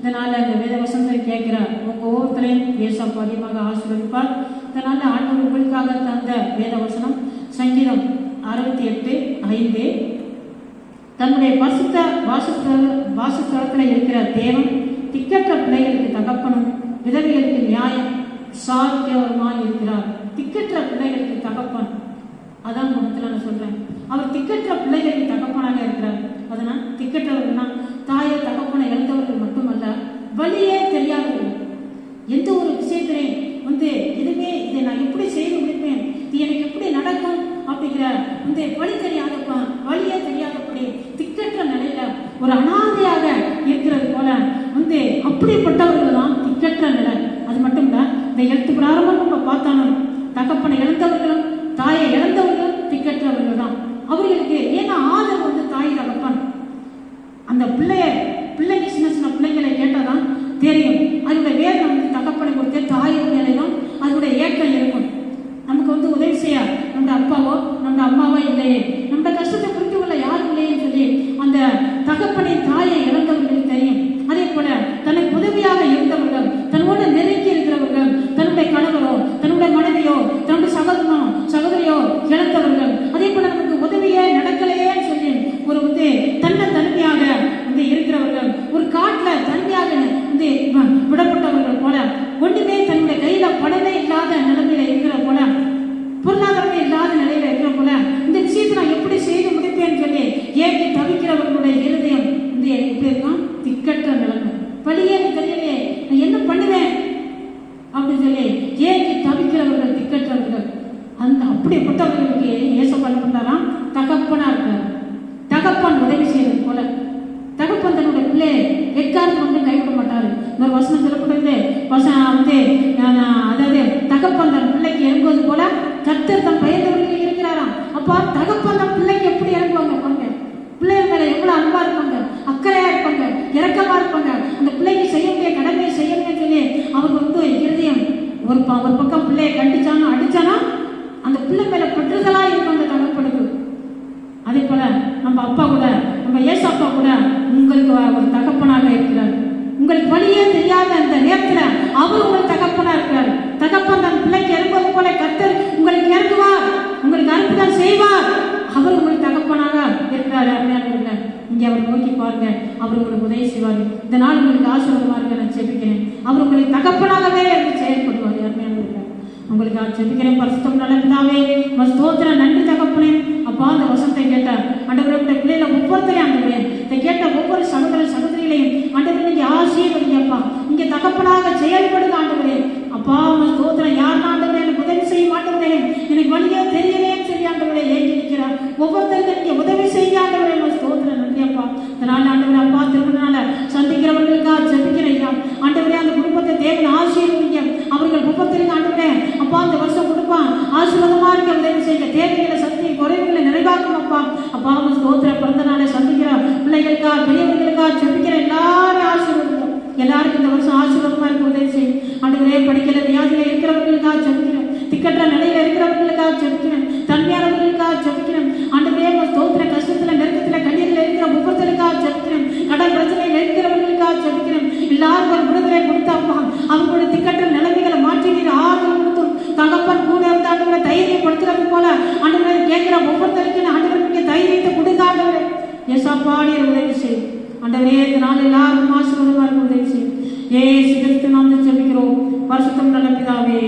இதனால இந்த வேத வசனத்தை கேட்கிறார் உங்க ஒவ்வொருத்தரையும் இயேசப்பா அதிகமாக ஆசீர்வதிப்பார். இதனால ஆண்டவர் உங்களுக்காக தந்த வேத வசனம் சங்கீதம் அறுபத்தி எட்டு ஐந்து. தன்னுடைய பசுத்த வாசஸ்தல வாசஸ்தலத்தில் இருக்கிற தேவன் திக்கற்ற பிள்ளைகளுக்கு தகப்பனும் விதவைகளுக்கு நியாயம் சாத்தியவருமாய் இருக்கிறார். திக்கற்ற பிள்ளைகளுக்கு தகப்பன். அதான் குணத்தில் நான் சொல்றேன். அவர் திக்கற்ற பிள்ளைகளுக்கு அதனால் திக்கற்றவர்கள்னா தாயை தகப்பனை இழந்தவர்கள் மட்டுமல்ல வழியே தெரியாதவர்கள். எந்த ஒரு விஷயத்திலையும் வந்து எதுவுமே இதை நான் எப்படி செய்து முடிப்பேன்? இது எனக்கு எப்படி நடக்கும்? அப்படிங்கிற வந்து வழி தெரியாதப்ப வழியே தெரியாதபடி திக்கற்ற நிலையில ஒரு அனாதையாக இருக்கிறது போல வந்து அப்படிப்பட்டவர்கள் தான் திக்கற்ற நிலை. அது மட்டும் இல்ல இந்த எழுத்து பிராரம்பம் நம்ம பார்த்தாலும் தகப்பனை இழந்தவர்களும் தாயை இழந்தவர்களும் திக்கற்றவர்கள் தான் அவர்களுக்கு ஏன்னா ஆதரவு வந்து தாய் தகப்பன். அந்த பிள்ளைய பிள்ளைங்க சின்ன சின்ன பிள்ளைங்களை கேட்டாதான் தெரியும். அதோட வேதனை வந்து தகப்பனை கொடுத்து தாயின் மேலேயும் அதோட ஏக்கம் இருக்கும். நமக்கு வந்து உதவி செய்ய நம்ம அப்பாவோ நம்ம அம்மாவோ இல்லையே. நம்ம கஷ்டத்தை புரிந்து கொள்ள யாரும் இல்லையேன்னு சொல்லி அந்த தகப்பனை தாயை இழந்தவர்களுக்கு தெரியும். அதே போல தனக்கு உதவியாக இருந்தவர்கள் தன்னோட நெருங்கி இருக்கிறவர்கள் தன்னுடைய கணவரோ தன்னுடைய மனைவியோ தன்னுடைய சகோதரனோ சகோதரியோ இழந்தவர்கள் அதே போல நமக்கு உதவியே நடக்கலையேன்னு சொல்லி ஒரு வந்து தன்னை தனிமையாக வந்து இருக்கிறவர்கள் ஒரு காட்டுல தனிமையாக வந்து வ- விடப்பட்டவர்கள் போல ஒண்ணுமே தன்னுடைய கையில பணமே இல்லாத நிலைமையில இருக்கிற போல பொருளாதாரமே இல்லாத நிலையில இருக்கிற போல இந்த விஷயத்தை நான் எப்படி செய்து முடிப்பேன்னு சொல்லி ஏற்றி தவிக்கிறவர்களுடைய இருதயம் இந்த எப்படி இருக்கும் திக்கற்ற நிலைமை. வழியே எனக்கு தெரியலையே நான் என்ன பண்ணுவேன்? அப்படின்னு சொல்லி ஏற்றி தவிக்கிறவர்கள் திக்கற்றவர்கள். அந்த அப்படிப்பட்டவர்களுக்கு ஏசப்பா என்ன பண்றாராம் தகப்பனா இருக்கார் தகப்பன் உதவி செய்யறது போல தகப்பன் தன்னுடைய பிள்ளையை எக்காரத்து வந்து கைவிட மாட்டாரு இன்னொரு வசனம் சொல்லப்படுது வசனம் வந்து அஹ், அதாவது தகப்பன் தன் பிள்ளைக்கு இறங்குவது போல கர்த்தர் தன் பயந்தவர்கள் இருக்கிறாராம். அப்பா தகப்பன் தன் பிள்ளைக்கு எப்படி இறங்குவாங்க பாருங்க. பிள்ளைகள் மேல எவ்வளவு அன்பா இருப்பாங்க. அக்கறையா இருப்பாங்க. இறக்கமா இருப்பாங்க. அந்த பிள்ளைக்கு செய்ய முடிய கடமையை செய்ய சொல்லி அவர் வந்து இருதயம் ஒரு ஒரு பக்கம் பிள்ளைய கண்டிச்சானோ அடிச்சானா அந்த பிள்ளை மேல பற்றுதலா இருக்கும் அந்த தகப்பனுக்கு. அதே போல நம்ம அப்பா கூட நம்ம ஏசப்பா கூட உங்களுக்கு ஒரு தகப்பனாக இருக்கிறார். உங்களுக்கு வழியே தெரியாத அந்த நேரத்துல அவர் உங்களுக்கு தகப்பனா இருக்கிறார் தகப்பன் தன் பிள்ளைக்கு இறங்குவது போல கர்த்தர் உங்களுக்கு இறங்குவார் உங்களுக்கு அனுப்புதான் செய்வார் அவர் உங்களுக்கு தகப்பனாக இருக்கிறார் அருமையானவர்களே இங்க அவர் நோக்கி பாருங்க அவர் உங்களுக்கு உதவி செய்வார். இந்த நாள் உங்களுக்கு ஆசீர்வாதமாக இருக்க நான் ஜெபிக்கிறேன். அவர் உங்களுக்கு தகப்பனாகவே எனக்கு செயல்படுவார் அருமையானவர்களே உங்களுக்கு நான் ஜெபிக்கிறேன் பரிசுத்தம் நடந்தாவே மஸ்தோத்திர நன்றி தகப்பனே. அப்பா அந்த வசத்தை கேட்டார் ஆண்டவருடைய பிள்ளைகளை ஒவ்வொருத்தரையும் ஆண்டவரே இதை கேட்ட ஒவ்வொரு சகோதர சகோதரிகளையும் ஆண்டவரே நீங்க ஆசீர்வதிங்கப்பா இங்கே தகப்பனாக செயல்படுங்க ஆண்டவரே. அப்பா உமக்கு ஸ்தோத்திரம். யார் ஆண்டவரே எனக்கு உதவி செய்ய மாட்டவரே எனக்கு வழியே தெரிய சொல்லி ஆண்டவரே ஏங்கி நிற்கிறார் ஒவ்வொருத்தருக்கும் நீங்க உதவி செய்ய ஆண்டவரே உமக்கு ஸ்தோத்திரம் நன்றி அப்பா இதனால ஆண்டவரே அப்பா திருமணனால சந்திக்கிறவர்களுக்காக ஜெபிக்கிறேன் ஐயா ஆண்டவரே அந்த குடும்பத்தை தேவன் ஆசீர்வதிங்க அவர்கள் குடும்பத்திற்கு ஆண்டவரே அப்பா இந்த வருஷம் கொடுப்பான் ஆசீர்வாதமா இருக்க உதவி செய்யுங்க தேவைகளை சக்தி குறைவுகளை நிறைவாக்கும் அப்பா அப்பா உங்க ஸ்தோத்திர பிறந்த நாளை சந்திக்கிறோம். பிள்ளைகளுக்கா பெரியவர்களுக்கா ஜெபிக்கிற எல்லாரும் ஆசீர்வாதம் எல்லாருக்கும் இந்த வருஷம் ஆசீர்வாதமா இருக்க உதவி செய்யும் ஆண்டவரே படிக்கல வியாதியில இருக்கிறவர்களுக்காக ஜெபிக்கிறேன் திக்கற்ற நிலையில இருக்கிறவர்களுக்காக ஜெபிக்கிறேன் தன்மையானவர்களுக்காக ஜெபிக்கிறேன் ஆண்டவரே உங்க ஸ்தோத்திர கஷ்டத்துல நெருக்கத்துல கண்ணீர்ல இருக்கிற ஒவ்வொருத்தருக்காக ஜெபிக்கிறேன் கடன் பிரச்சனையில் இருக்கிறவர்களுக்காக ஜெபிக்கிறேன் எல்லாருக்கும் ஒரு விடுதலை கொடுத்தாப்பா அவங்களுடைய திக்கற்ற நிலைமைகளை மாற்றி நீர் ஆறுதல் கொடுத்தும் தகப்பன் கூட இருந்த ஆண்டவரை தைரியப்படுத்துறது போல ஆண்டவரை கேட்கிற ஒவ்வொருத்தருக்கும் ஆண்டவர் நீங்க தைரியத்தை கொடுங்க ஆண்டவரே சாப்பாடு உதவி செய்யும். அண்டவரே இந்த நாள் எல்லாருக்கும் ஆசீர்வாதமாக இருக்க உதவி செய்யும். ஏ சிகிச்சை நாம் ஜெபிக்கிறோம். வருஷத்தம் நல்ல பிதாவே